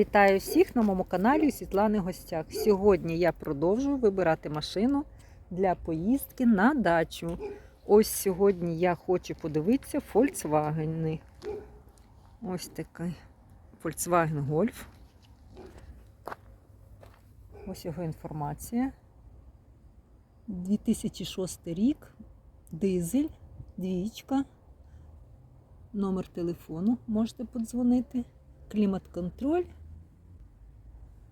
Вітаю всіх на моєму каналі Світлани Гостях. Сьогодні я продовжую вибирати машину для поїздки на дачу. Ось сьогодні я хочу подивитися Volkswagen. Ось такий Volkswagen Golf. Ось його інформація. 2006 рік, дизель, двічка, номер телефону можете подзвонити, клімат-контроль.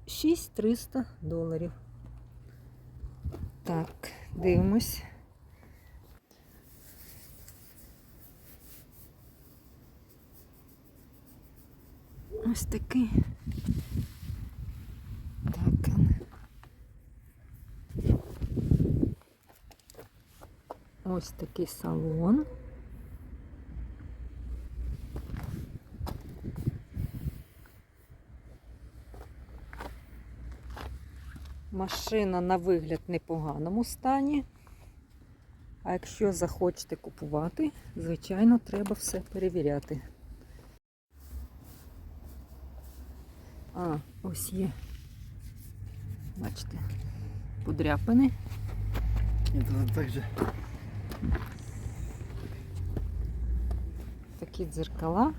6300 доларів. Так, дивимось. Ось такий. Так. Ось такий салон. Машина на вигляд в непоганому стані. А якщо захочете купувати, звичайно, треба все перевіряти. А, ось є. Бачите, подряпини. Это также Такі дзеркала.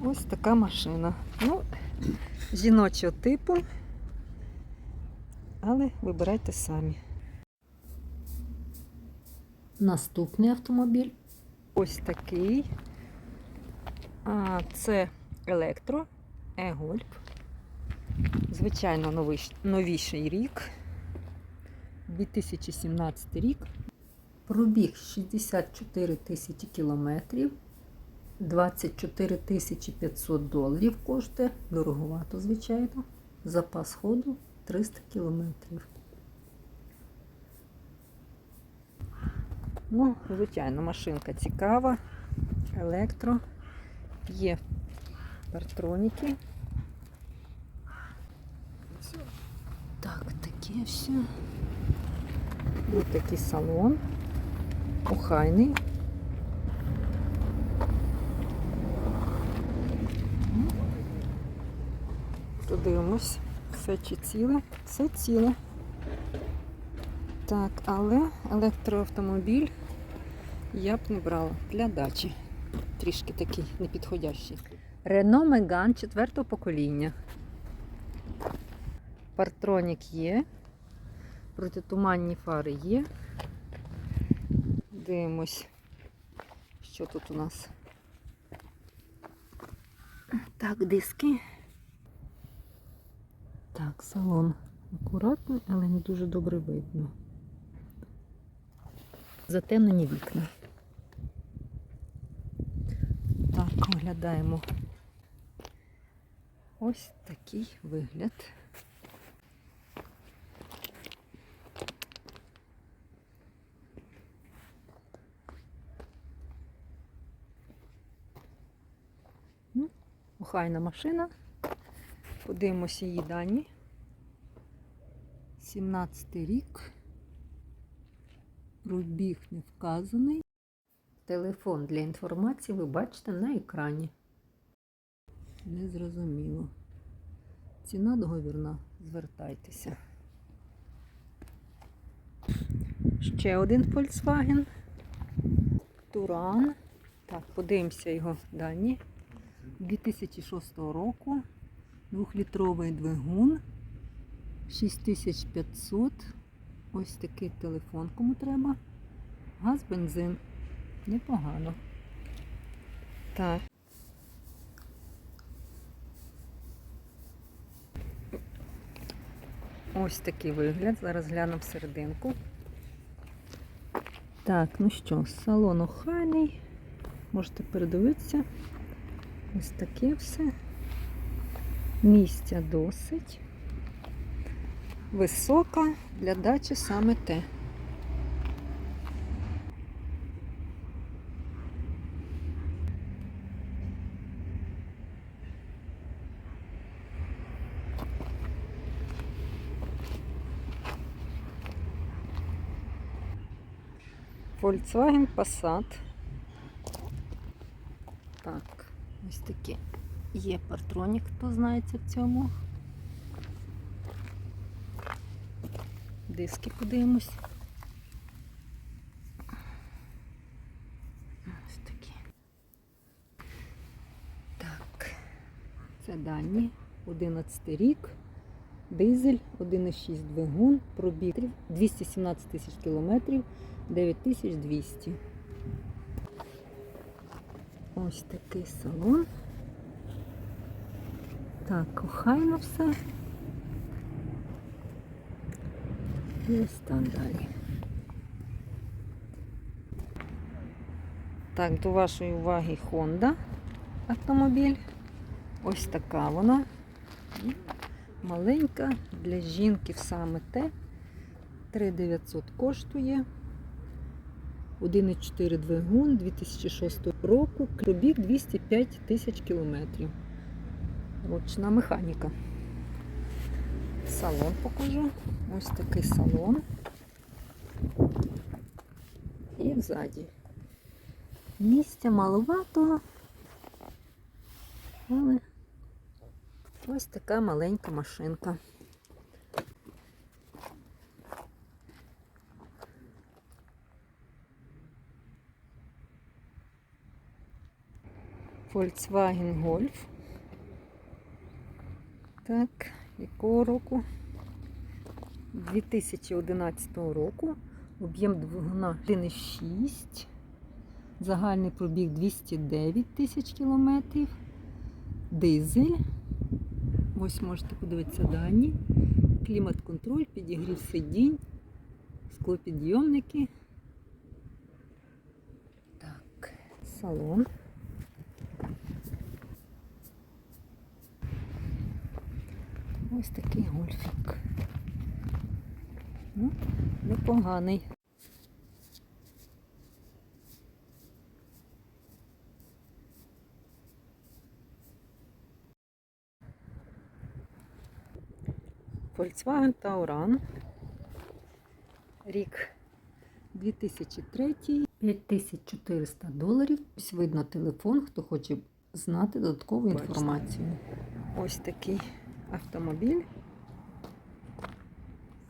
Ось така машина. Ну, жіночого типу. Але вибирайте самі. Наступний автомобіль. Ось такий. А, це електро Е-Гольф. Звичайно, новий, новіший рік. 2017 рік. Пробіг 64 тисячі кілометрів. 24 тисячі 500 доларів коштує. Дороговато, звичайно. Запас ходу 300 кілометрів. Ну, звичайно, машинка цікава. Електро. Є партроніки. Так, таке все. Ось такий салон. Охайний. Подивимось, все чи ціле, все ціле. Так, але електроавтомобіль я б не брала для дачі. Трішки такий непідходящий. Renault Megane четвертого покоління. Партронік є. Протитуманні фари є. Дивимось, що тут у нас. Так, диски. Так, салон акуратний, але не дуже добре видно. Затемнені вікна. Так, оглядаємо. Ось такий вигляд. Ну, Охайна машина. Подивимося її дані. 17 рік. Пробіг не вказаний. Телефон для інформації ви бачите на екрані. Незрозуміло. Ціна договірна. Звертайтеся. Ще один Volkswagen. Туран. Так, подивимося його дані. 2006 року. Двохлітровий двигун. 6500. Ось такий телефон, кому треба. Газ, бензин. Непогано. Так. Ось такий вигляд. Зараз глянемо всерединку. Так, ну що, салон охайний. Можете передивитися. Ось таке все. Місця досить. Висока для дачі саме те. Volkswagen Passat. Так, ось такі Є партронік, хто знається в цьому. Диски подивимось. Ось такі. Так. Це дані. 11 рік. Дизель 1,6 двигун, пробіг 217 тисяч кілометрів, 9200. Ось такий салон. Так, охайно все. І ось там далі. Так, до вашої уваги Honda автомобіль. Ось така вона. Маленька, для жінки саме те. 3900 коштує. 1,4 двигун 2006 року. Пробіг 205 тисяч кілометрів. Ручна механіка. Салон покажу. Ось такий салон. І взаді. Місця маловато, але ось така маленька машинка. Volkswagen Golf. Так, якого року? 2011 року. Об'єм двигуна 1,6. Загальний пробіг 209 тисяч кілометрів. Дизель. Ось можете подивитися дані. Клімат-контроль, підігрів сидінь, склопідйомники. Так, салон. Ось такий гольфік. Ну, непоганий. Volkswagen Tauran. Рік 2003, 5400 доларів. Ось видно телефон, хто хоче знати додаткову інформацію. Ось такий автомобіль.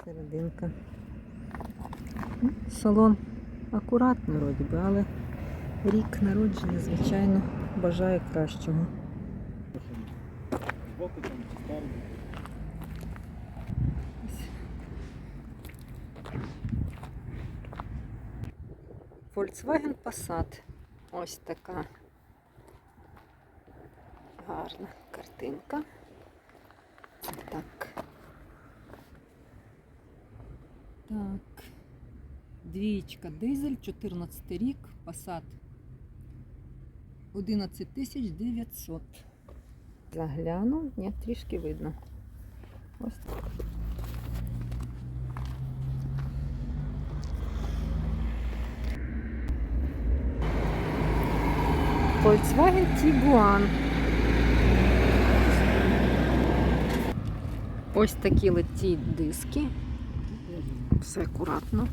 Серединка. Салон акуратний, вроді би, але рік народження, звичайно, бажаю кращого. Збоку там спереду. Volkswagen Passat. Ось така гарна картинка. Так. Так. Двієчка дизель, 14 рік, Passat 11 тисяч 900. Загляну, ні, трішки видно. Ось так. Volkswagen Tiguan. Ось такі леті диски. Все акуратно.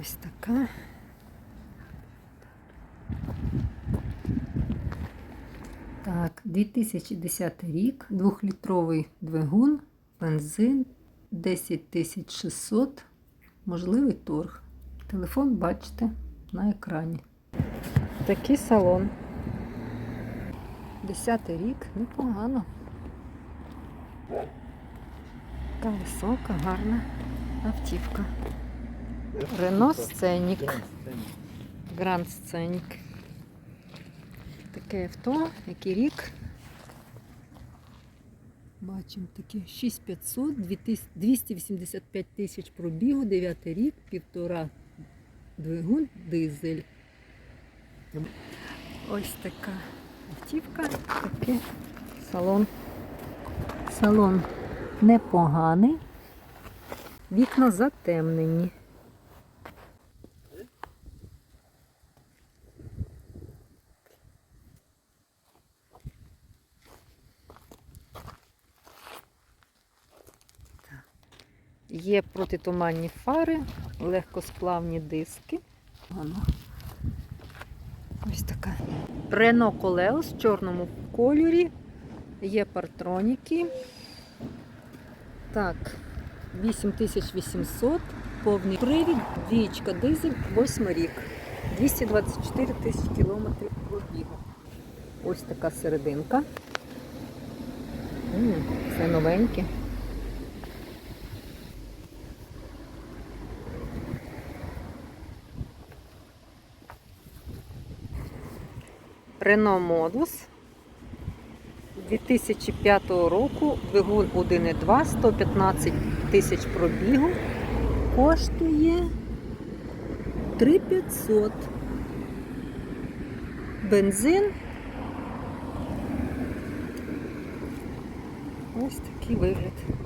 Ось така. Так, 2010 рік, двохлітровий двигун, бензин, 10600, можливий торг. Телефон бачите на екрані. Такий салон. 10 рік, непогано. Така висока, гарна автівка. Рено Сценік. Гранд Сценік. Таке авто, який рік. Бачимо таке 6500, 285 тисяч пробігу, 9 рік, півтора двигун, дизель. Ось така автівка, такий салон. Салон непоганий. Вікна затемнені. Є протитуманні фари, легкосплавні диски. Ось така. Renault Coleos в чорному кольорі. Є партроніки. Так, 8800, повний привід, двієчка дизель, 8 рік. 224 тисячі кілометрів пробігу. Ось така серединка. Це новеньке. Renault Modus 2005 року, двигун 1,2, 115 тисяч пробігу, коштує 3500. Бензин. Ось такий вигляд.